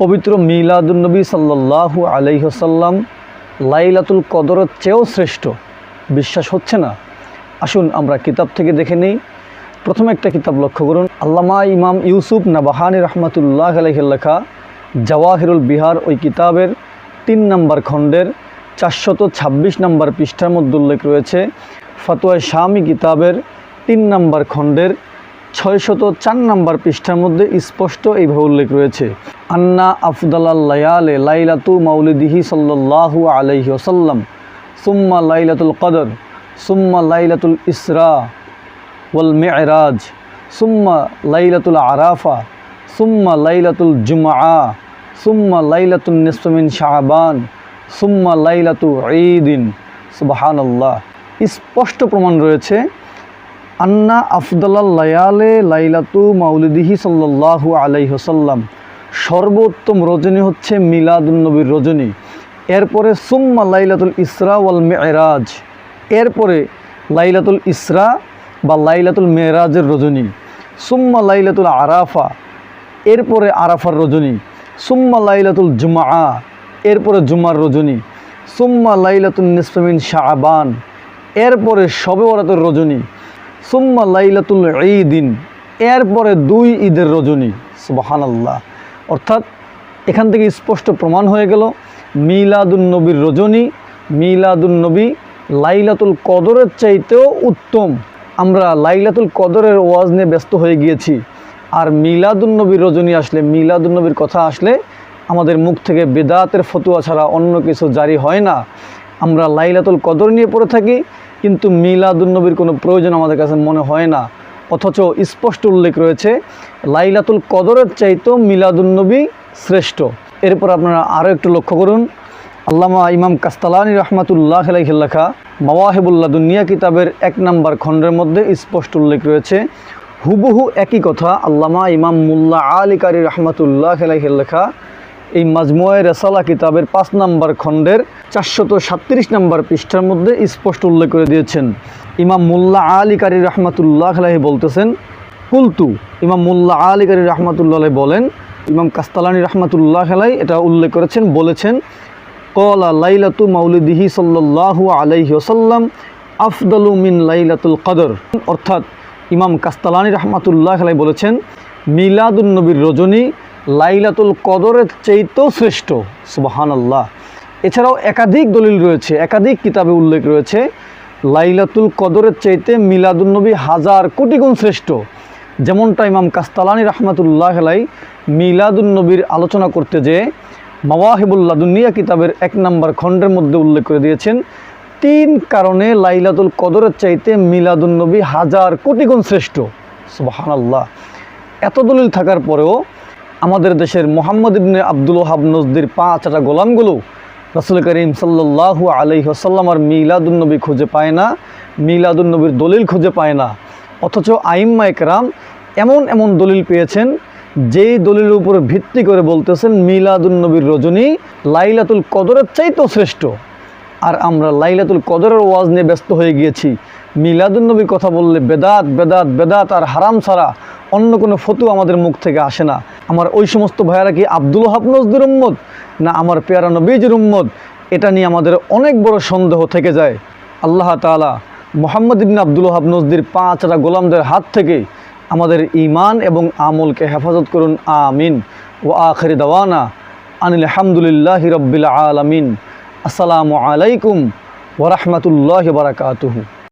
পবিত্র মিলাদুলনবী সাল্লাল্লাহু আলাইহসাল্লাম লাইলাতুল কদরের চেয়েও শ্রেষ্ঠ। বিশ্বাস হচ্ছে না? আসুন আমরা কিতাব থেকে দেখে নিই। প্রথমে একটা কিতাব লক্ষ্য করুন। আল্লামা ইমাম ইউসুফ নাবাহানি রহমতুল্লাহ আলহের লেখা জওয়াহিরুল বিহার ওই কিতাবের তিন নম্বর খণ্ডের চারশত ছাব্বিশ নম্বর পৃষ্ঠার মধ্যে উল্লেখ রয়েছে। ফতোয়া শামি কিতাবের তিন নম্বর খণ্ডের ছয়শত চার নম্বর পৃষ্ঠার মধ্যে স্পষ্ট এইভাবে উল্লেখ রয়েছে। আন্না আফদালাল্লায়ালে লাইলাতু মাউলিদিহি সাল্লাল্লাহু আলাইহি ওসাল্লাম সুম্মা লাইলাতুল কদর, সুম্মা লাইলাতুল ইসরা ওয়াল মেয়রাজ সুম্মা লাইলাতুল আরাফা, সুম্মা লাইলাতুল জুমআ, সুম্মা লাইলাতুল নিসমিন শাহবান সুম্মা লাইলাতু ঈদিন, সুবাহানাল্লাহ। স্পষ্ট প্রমাণ রয়েছে আন্না আফদলাল লায়ালে লাইলাতু মাউলিদিহি সাল্লাল্লাহু আলাইহি ওসাল্লাম সর্বোত্তম রজনী হচ্ছে মিলাদুন্নবীর রজনী। এরপরে সুম্মা লাইলাতুল ইসরা ওয়াল মেয়েরাজ এরপরে লাইলাতুল ইসরা বা লাইলাতুল মেরাজের রজনী। সুম্মা লাইলাতুল আরাফা। এরপরে আরাফার রজনী। সুম্মা লাইলাতুল জুমা এরপরে জুমার রজনী। সুম্মা লাইলাতুল নিসফামিন শাহবান এরপরে সবে বরাতের রজনী। সুম্মা লাইলাতুল ঈদিন, এরপরে দুই ঈদের রজনী সুবাহান আল্লাহ অর্থাৎ এখান থেকে স্পষ্ট প্রমাণ হয়ে গেল মিলাদুন্নবীর রজনী মিলাদুন্নবী লাইলাতুল কদরের চাইতেও উত্তম। আমরা লাইলাতুল কদরের ওয়াজ নিয়ে ব্যস্ত হয়ে গিয়েছি, আর মিলাদুন্নবীর রজনী আসলে মিলাদুন্নবীর কথা আসলে আমাদের মুখ থেকে বেদাতের ফতুয়া ছাড়া অন্য কিছু জারি হয় না। আমরা লাইলাতুল কদর নিয়ে পড়ে থাকি কিন্তু মিলাদুন্নবীর কোনো প্রয়োজন আমাদের কাছে মনে হয় না। অথচ স্পষ্ট উল্লেখ রয়েছে, লাইলাতুল কদরের চাইতেও মিলাদুন্নবী শ্রেষ্ঠ। এরপর আপনারা আরও একটু লক্ষ্য করুন। আল্লামা ইমাম কাস্তালানি রহমাতুল্লাহ লেখা, মাওয়াহেবুল্লাহ দুনিয়া কিতাবের এক নম্বর খণ্ডের মধ্যে স্পষ্ট উল্লেখ রয়েছে। হুবহু একই কথা আল্লামা ইমাম মুল্লা আলী কারি রহমাতুল্লাহ লেখা এই মাজমুয়ে রেসালা কিতাবের পাঁচ নম্বর খণ্ডের চারশত সাতত্রিশ নম্বর পৃষ্ঠার মধ্যে স্পষ্ট উল্লেখ করে দিয়েছেন। ইমাম মুল্লা আলী কারি রহমাতুল্লাহ আলাহি বলতেছেন, কুলতু ইমাম মুল্লা আলী কারি রহমাতুল্লাহ বলেন, ইমাম কাস্তালানি রহমাতুল্লাহ আলাই এটা উল্লেখ করেছেন, বলেছেন, কলা লাইলাতু মাউলিদিহি সাল্লাল্লাহু আলাইহি ওসাল্লাম আফদালু মিন লাইলাতুল কদর অর্থাৎ ইমাম কাস্তালানি রহমাতুল্লাহ আলাই বলেছেন মিলাদুন্নবীর রজনী লাইলাতুল কদরের চাইতেও শ্রেষ্ঠ সুবাহান আল্লাহ এছাড়াও একাধিক দলিল রয়েছে, একাধিক কিতাবে উল্লেখ রয়েছে, লাইলাতুল কদরের চাইতে মিলাদুন্নবী হাজার কোটি গুণ শ্রেষ্ঠ। যেমনটা ইমাম কাস্তালানি রহমাতুল্লাহ আলাই মিলাদুন্নবীর আলোচনা করতে যেয়ে মাওয়াহিবুল্লাহ দুনিয়া কিতাবের এক নম্বর খণ্ডের মধ্যে উল্লেখ করে দিয়েছেন, তিন কারণে লাইলাতুল কদরের চাইতে মিলাদুন্নবী হাজার কোটি গুণ শ্রেষ্ঠ সুবাহান আল্লাহ এত দলিল থাকার পরেও আমাদের দেশের মোহাম্মদ ইবনে আব্দুল হাব নজদির পাঁচটা গোলামগুলো রসুল করিম সাল্লাহ আলি আসাল্লামার মিলাদুন্নবী খুঁজে পায় না মিলাদুন্নবীর দলিল খুঁজে পায় না। অথচ আইম্মা একরাম এমন এমন দলিল পেয়েছেন, যেই দলিলের উপর ভিত্তি করে বলতেছেন মিলাদুন্নবীর রজনী লাইলাতুল কদরের চাইতেও শ্রেষ্ঠ। আর আমরা লাইলাতুল কদরের ওয়াজ নিয়ে ব্যস্ত হয়ে গিয়েছি। মিলাদুন্নবীর কথা বললে বেদাত বেদাত বেদাত আর হারাম ছাড়া অন্য কোনো ফতু আমাদের মুখ থেকে আসে না। আমার ওই সমস্ত ভাইয়ারা কি আব্দুল হাফনজদের উম্মদ না আমার পেয়ারা নবীজির উম্মদ এটা নিয়ে আমাদের অনেক বড় সন্দেহ থেকে যায়। আল্লাহ তালা মোহাম্মদ ইবিন আব্দুল হাফনজদির পাঁচটা গোলামদের হাত থেকে আমাদের ইমান এবং আমলকে হেফাজত করুন। আমিন। ও আখরি দাওয়ানা আনিল হামদুলিল্লাহ রব্বিল আলমিন। আসসালামু আলাইকুম ওরহমতুল্লাহ বারাকাতুহু।